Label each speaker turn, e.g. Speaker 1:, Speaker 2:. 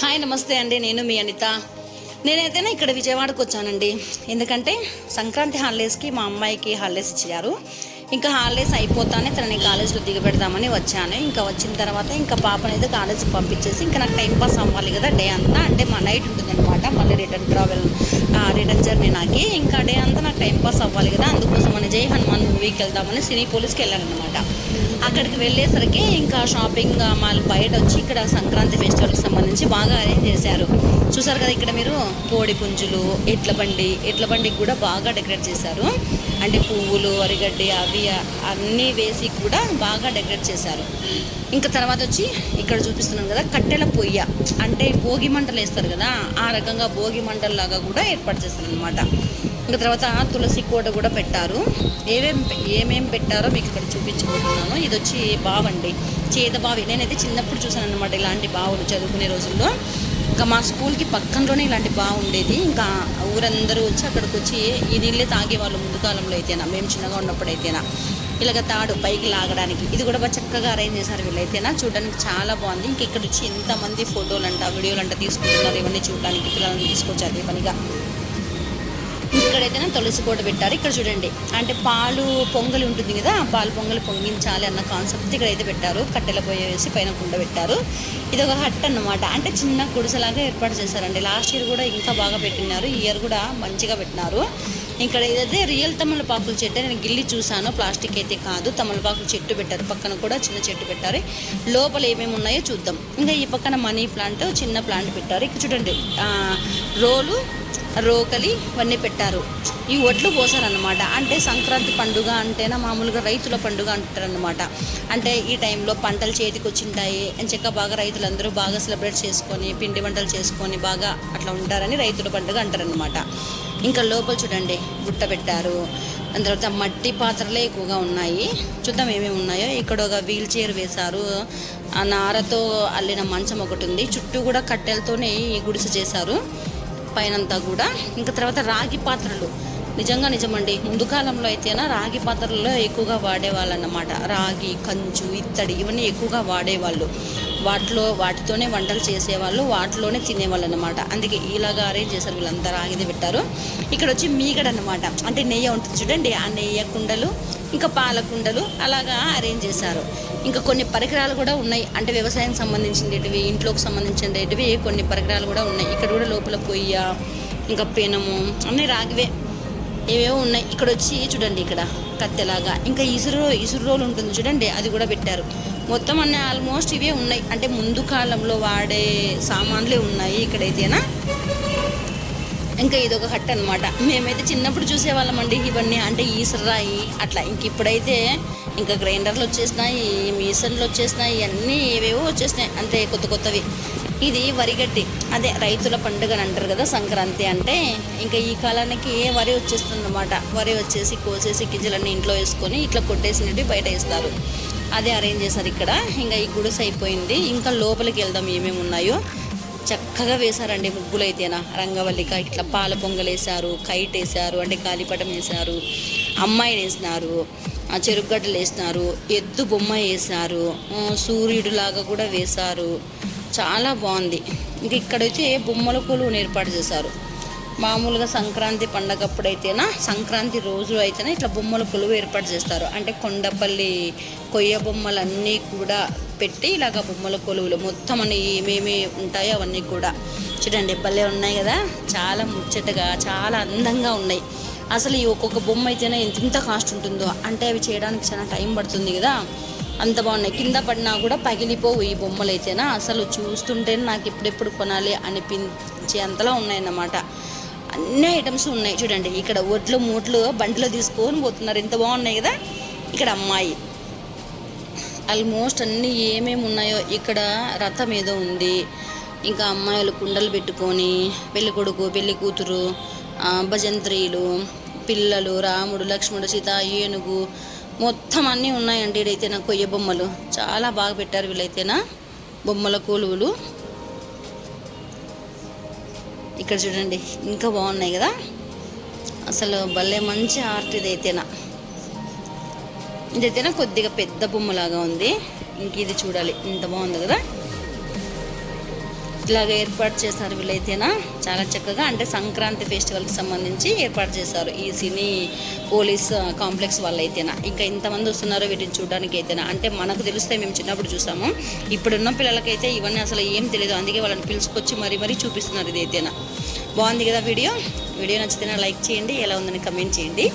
Speaker 1: Hi నమస్తే అండి. నేను మీ అనిత. నేనైతేనే ఇక్కడ విజయవాడకు వచ్చానండి. ఎందుకంటే సంక్రాంతి హాలిడేస్కి మా అమ్మాయికి హాలిడేస్ ఇచ్చారు. ఇంకా హాలిడేస్ అయిపోతానే తనని కాలేజ్లో దిగబెడదామని వచ్చాను. ఇంకా వచ్చిన తర్వాత ఇంకా పాపని అయితే కాలేజ్కి పంపించేసి ఇంకా నాకు టైం పాస్ అవ్వాలి కదా డే అంతా. అంటే మా నైట్ ఉంటుందన్నమాట. మళ్ళీ రిటర్న్ ట్రావెల్ రిటర్న్ జర్నీ నాకి. ఇంకా డే అంతా నాకు టైం పాస్ అవ్వాలి కదా. అందుకోసం మన జై హనుమాన్ మూవీకి వెళ్దామని సినీ పోలీస్కి వెళ్ళాను అనమాట అక్కడికి వెళ్ళేసరికి ఇంకా షాపింగ్ మాల్ బయట వచ్చి ఇక్కడ సంక్రాంతి ఫెస్టివల్కి సంబంధించి బాగా అరేంజ్ చేశారు. చూసారు కదా ఇక్కడ మీరు? కోడి పుంజులు ఎడ్ల బండి ఎడ్ల బండికి కూడా బాగా డెకరేట్ చేశారు. అంటే పువ్వులు అరిగడ్డి అవి అన్నీ వేసి కూడా బాగా డెకరేట్ చేశారు. ఇంకా తర్వాత వచ్చి ఇక్కడ చూపిస్తున్నాను కదా కట్టెల పొయ్య. అంటే భోగి మంటలు వేస్తారు కదా? ఆ రకంగా భోగి మంటల్లాగా కూడా ఏర్పాటు చేస్తారు అనమాట ఇంకా తర్వాత తులసి కోట కూడా పెట్టారు. ఏమేం ఏమేమి పెట్టారో మీకు ఇక్కడ చూపించబోతున్నాను. ఇది వచ్చి బావండి. చేద బావి నేనైతే చిన్నప్పుడు చూసాను అనమాట ఇలాంటి బావులు చదువుకునే రోజుల్లో. ఇంకా మా స్కూల్కి పక్కనలోనే ఇలాంటి బావి ఉండేది. ఇంకా ఊరందరూ వచ్చి అక్కడికి వచ్చి ఈ నీళ్ళే తాగేవాళ్ళు ముందు కాలంలో అయితేనా? మేము చిన్నగా ఉన్నప్పుడు అయితేనా? ఇలాగ తాడు పైకి లాగడానికి. ఇది కూడా బాగా చక్కగా అరేంజ్ చేశారు వీళ్ళైతేనా చూడడానికి చాలా బాగుంది. ఇంక ఇక్కడ వచ్చి ఎంతమంది ఫోటోలు అంట వీడియోలు అంట తీసుకుంటున్నారు. ఇవన్నీ చూడడానికి పిల్లల్ని తీసుకొచ్చారు ఈ పనిగా. ఇక్కడైతేనే తులసి కోట పెట్టారు. ఇక్కడ చూడండి అంటే పాలు పొంగలి ఉంటుంది కదా ఆ పాలు పొంగలి పొంగించాలి అన్న కాన్సెప్ట్ ఇక్కడైతే పెట్టారు. కట్టెల పొయ్యి వేసి పైన కుండ పెట్టారు. ఇది ఒక హట్ అన్నమాట. అంటే చిన్న గుడిసెలాగా ఏర్పాటు చేశారండి. లాస్ట్ ఇయర్ కూడా ఇంకా బాగా పెట్టినారు. ఈ ఇయర్ కూడా మంచిగా పెట్టినారు. ఇక్కడ ఇదైతే రియల్ తమలపాకుల చెట్టు నేను గిల్లి చూశాను. ప్లాస్టిక్ అయితే కాదు. తమలపాకుల చెట్టు పెట్టారు. పక్కన కూడా చిన్న చెట్టు పెట్టారు. లోపల ఏమేమి ఉన్నాయో చూద్దాం. ఇంకా ఈ పక్కన మనీ ప్లాంట్ చిన్న ప్లాంట్ పెట్టారు. ఇక్కడ చూడండి రోలు రోకలి ఇవన్నీ పెట్టారు. ఈ వడ్లు పోసారనమాట అంటే సంక్రాంతి పండుగ అంటేనా మామూలుగా రైతుల పండుగ అంటారనమాట అంటే ఈ టైంలో పంటలు చేతికి వచ్చింటాయి ఎంచక్క బాగా రైతులందరూ బాగా సెలబ్రేట్ చేసుకొని పిండి వంటలు చేసుకొని బాగా అట్లా ఉంటారని రైతుల పండుగ అంటారనమాట ఇంకా లోపల చూడండి గుట్ట పెట్టారు. దాని తర్వాత మట్టి పాత్రలే ఎక్కువగా ఉన్నాయి. చూద్దాం ఏమేమి ఉన్నాయో. ఇక్కడ ఒక వీల్ చైర్ వేశారు. ఆ నారతో అల్లిన మంచం ఒకటి ఉంది. చుట్టూ కూడా కట్టెలతోనే ఈ గుడిసె చేశారు. పైనంతా కూడా. ఇంకా తర్వాత రాగి పాత్రలు. నిజంగా నిజమండి. ముందు కాలంలో అయితేనా రాగి పాత్రల్లో ఎక్కువగా వాడేవాళ్ళు అన్నమాట రాగి కంచు ఇత్తడి ఇవన్నీ ఎక్కువగా వాడేవాళ్ళు. వాటిలో వాటితోనే వంటలు చేసేవాళ్ళు వాటిలోనే తినేవాళ్ళు అనమాట అందుకే ఇలాగా అరేంజ్ చేశారు వీళ్ళంతా రాగిది పెట్టారు. ఇక్కడ వచ్చి మీగడ అనమాట అంటే నెయ్యి ఉంటుంది చూడండి ఆ నెయ్యి కుండలు ఇంకా పాల కుండలు అలాగా అరేంజ్ చేశారు. ఇంకా కొన్ని పరికరాలు కూడా ఉన్నాయి. అంటే వ్యవసాయం సంబంధించినవి ఇంట్లోకి సంబంధించినవి కొన్ని పరికరాలు కూడా ఉన్నాయి. ఇక్కడ కూడా లోపల పొయ్య ఇంకా పెనము అన్నీ రాగివే ఏవేవో ఉన్నాయి. ఇక్కడ వచ్చి చూడండి ఇక్కడ కత్తెలాగా. ఇంకా ఇసురు ఇసురు రోలు ఉంటుంది చూడండి అది కూడా పెట్టారు. మొత్తం అన్నీ ఆల్మోస్ట్ ఇవే ఉన్నాయి. అంటే ముందు కాలంలో వాడే సామాన్లే ఉన్నాయి ఇక్కడైతేనా? ఇంకా ఇది ఒక హట్ అనమాట మేమైతే చిన్నప్పుడు చూసేవాళ్ళమండి ఇవన్నీ. అంటే ఈసరాయి అట్లా. ఇంక ఇప్పుడైతే ఇంకా గ్రైండర్లు వచ్చేసినాయి మీసన్లు వచ్చేసినాయి అన్నీ ఏవేవో వచ్చేసినాయి. అంతే కొత్త కొత్తవి. ఇది వరిగడ్డి అదే రైతుల పండుగ అని అంటారు కదా సంక్రాంతి అంటే ఇంకా ఈ కాలానికి వరి వచ్చేస్తుంది అనమాట వరి వచ్చేసి కోసేసి గింజలన్నీ ఇంట్లో వేసుకొని ఇట్లా కొట్టేసినట్టు బయట వేస్తారు. అదే అరేంజ్ చేశారు ఇక్కడ. ఇంకా ఈ గుడిసె అయిపోయింది. ఇంకా లోపలికి వెళ్దాం ఏమేమి ఉన్నాయో చక్కగా వేశారండి ముగ్గులు అయితేనా రంగవల్లిక ఇట్లా పాల పొంగలు వేశారు కైట్ వేశారు అంటే గాలిపటం వేశారు అమ్మాయిని వేసినారు ఆ చెరుగడ్డలు వేసినారు ఎద్దు బొమ్మ వేశారు సూర్యుడు సూర్యుడిలాగా కూడా వేశారు. చాలా బాగుంది. ఇంక ఇక్కడైతే బొమ్మల కొలువును ఏర్పాటు చేశారు. మామూలుగా సంక్రాంతి పండగప్పుడైతేనా సంక్రాంతి రోజు అయితేనే ఇట్లా బొమ్మల కొలువు ఏర్పాటు చేస్తారు. అంటే కొండపల్లి కొయ్య బొమ్మలన్నీ కూడా పెట్టి ఇలాగ బొమ్మల కొలువులు మొత్తం అన్ని ఏమేమి ఉంటాయో అవన్నీ కూడా. చూడండి భలే ఉన్నాయి కదా? చాలా ముచ్చటగా చాలా అందంగా ఉన్నాయి. అసలు ఈ ఒక్కొక్క బొమ్మ అయితేనే ఎంత ఇంత కాస్ట్ ఉంటుందో. అంటే అవి చేయడానికి చాలా టైం పడుతుంది కదా? అంత బాగున్నాయి. కింద పడినా కూడా పగిలిపోవు ఈ బొమ్మలు అయితేనా? అసలు చూస్తుంటే నాకు ఎప్పుడెప్పుడు కొనాలి అనిపించే అంతలా ఉన్నాయన్నమాట. అన్ని ఐటమ్స్ ఉన్నాయి. చూడండి ఇక్కడ ఒడ్లు మూట్లు బండిలో తీసుకొని పోతున్నారు. ఎంత బాగున్నాయి కదా? ఇక్కడ అమ్మాయి. ఆల్మోస్ట్ అన్నీ ఏమేమి ఉన్నాయో ఇక్కడ రథం ఏదో ఉంది. ఇంకా అమ్మాయిలు కుండలు పెట్టుకొని పెళ్ళి కొడుకు పెళ్ళి కూతురు భజంత్రీలు పిల్లలు రాముడు లక్ష్మణుడు సీత ఏనుగు మొత్తం అన్నీ ఉన్నాయండి ఇడైతే నా కొయ్య బొమ్మలు. చాలా బాగా పెట్టారు వీళ్ళైతేనా బొమ్మల కొలువులు. ఇక్కడ చూడండి ఇంకా బాగున్నాయి కదా. అసలు భలే మంచి ఆర్ట్ ఇదైతేనా ఇదైతేనా కొద్దిగా పెద్ద బొమ్మలాగా ఉంది. ఇంక ఇది చూడాలి. ఇంత బాగుంది కదా? ఇట్లాగ ఏర్పాటు చేశారు వీళ్ళైతేనా? చాలా చక్కగా అంటే సంక్రాంతి ఫెస్టివల్కి సంబంధించి ఏర్పాటు చేశారు ఈ సినీ పోలీస్ కాంప్లెక్స్ వాళ్ళైతేనా? ఇంకా ఇంతమంది వస్తున్నారో వీటిని చూడడానికి అయితేనా అంటే మనకు తెలిస్తే మేము చిన్నప్పుడు చూసాము. ఇప్పుడున్న పిల్లలకైతే ఇవన్నీ అసలు ఏం తెలియదు అందుకే వాళ్ళని పిలుచుకొచ్చి మరీ మరీ చూపిస్తున్నారు ఇది అయితేనా బాగుంది కదా వీడియో? వీడియో నచ్చితేనే లైక్ చేయండి ఎలా ఉందని కమెంట్ చేయండి.